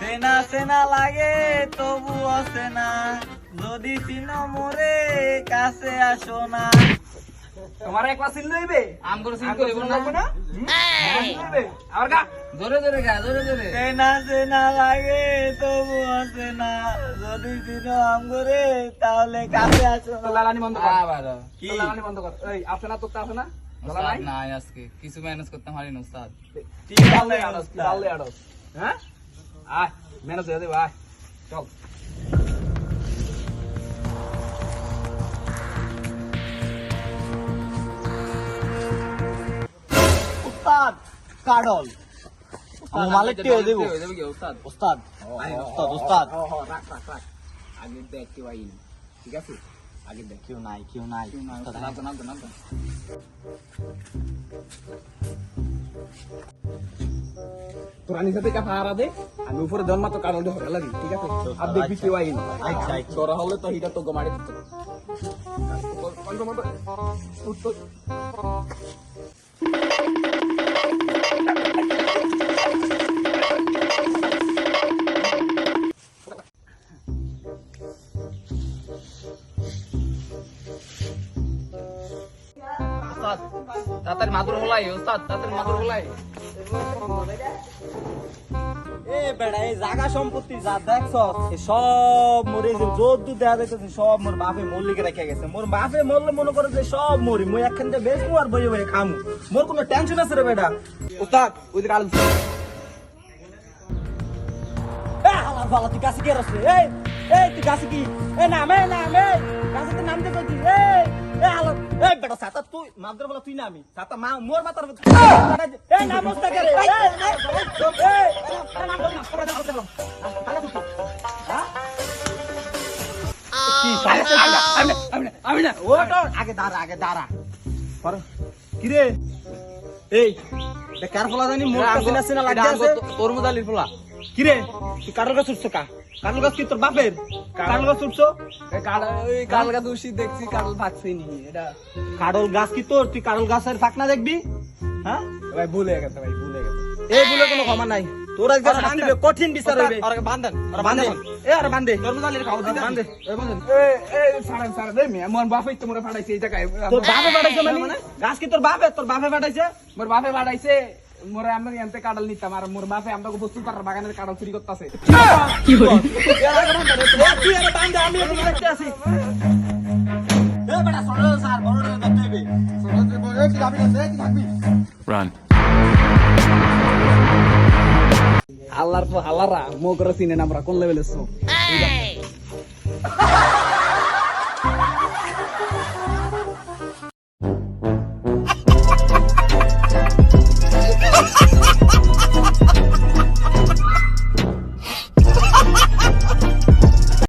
সেনা সেনা লাগে তবু আসে না যদি চিন মরে কাছে আসো না। তোমার সিল লইবে? আমগুলো সিন আমগুলো করে সিল না। না? আর গা। জোরে জোরে গা জোরে জোরে সেনা সেনা লাগে তবু আসে না যদি চিন আমরে তাহলে কাছে আসো না। লালানি বন্ধ কর। কি লালানি বন্ধ কর। এই আছে না তোকে আছে না। উস্তাদ নাই নাই আজকে কিছু ম্যানেজ করতে পারি না উস্তাদ ঠিক ভালো আড়স ভালো আড়স হ্যাঁ আয় মেহনত হয়ে দেবে আয় চল উস্তাদ কাডল আমার মালিক কে দেব হয়ে যাবে কি উস্তাদ উস্তাদ উস্তাদ উস্তাদ ও হ রাখ রাখ রাখ আগে দেখ কেউ আইনি ঠিক আছে আগে দেখ কেউ নাই কেউ নাই। তোরা নিচে থেকে পাহারা দে আমি উপরে জন্মা তো কারণ ধরে লাগি ঠিক আছে? আর দেখবি কেউ আইনি আচ্ছা আচ্ছা। তোরা হলে তো হিটা তো মারি দিত উস্তাদ তাড়াতাড়ি মাদুর হলাই উস্তাদ তাড়াতাড়ি মাদুর হলাই। এ বেড়া এই জায়গা সম্পত্তি যা দেখছ সব মরে গেছে। যদ্দু দেয়া যাইতেছে সব মোর বাপে মল্লিকে রেখে গেছে। মোর বাপে মরলে মনে করে যে সব মরি। মুই একখান বেচবো আর বইয়ে বইয়ে খামু। মোর কোনো টেনশন আছে রে বেটা উস্তাদ ওই দিকে আলু তুই কাছে কে রসলে এই এই তুই কাছে কি? এ নামে নামে কাছে মাদর বলা তুই নামি সাতা মা মোর মাতার মস্তা করে এই এই না পড়া দাও দাও হালা তুই হ্যাঁ কি সাথে আমি আমি আমি না। ও তো আগে দাঁড়া আগে দাঁড়া। পর। কি রে এই কার ফলা জানি? মোর কাছে না আছে। তরমুজ ফোলা। কি রে তুই কারোর গাছ উঠছো কা? কারোর গাছ কি তোর বাপের? কারোর গাছ উঠছো? কাল ওই কাল গা দোষী দেখছি কাল ভাগছে নি এটা। কারোর গাছ কি তোর? তুই কারোর গাছের ফাঁকনা দেখবি? হ্যাঁ? ভাই ভুলে গেছে ভাই ভুলে গেছে। এই বলে কোনো ক্ষমা নাই। তোর শাস্তি হবে, কঠিন বিচার হইবে আর বান্ধেন ওরা বান্ধে এ আর বান্ধে তরমুজ আলির খাওয়া দিতে বান্ধে এ এ সারা সারা দে মিয়া মোর বাপই তো মোরে ফাটাইছে এই জায়গায় তোর বাপে পাঠাইছে মানে? গাছ কি তোর বাপে? তোর বাপে পাঠাইছে মোর বাপে ফাটাইছে। মোরে আমরা এনতে কাডাল নিতাম আর মোর বাপে আমরা বস্তু পাড়ার বাগানের কাডাল চুরি করতেছে। কি বলি তুই আর বান্ধে আমি এখানে দেখতে আসি এ বেটা সরো স্যার বড় দেখতে হইবে Run. আল্লাহর পর আল্লাহরা মো করে চিনেন আমরা কোন লেভেলের সব।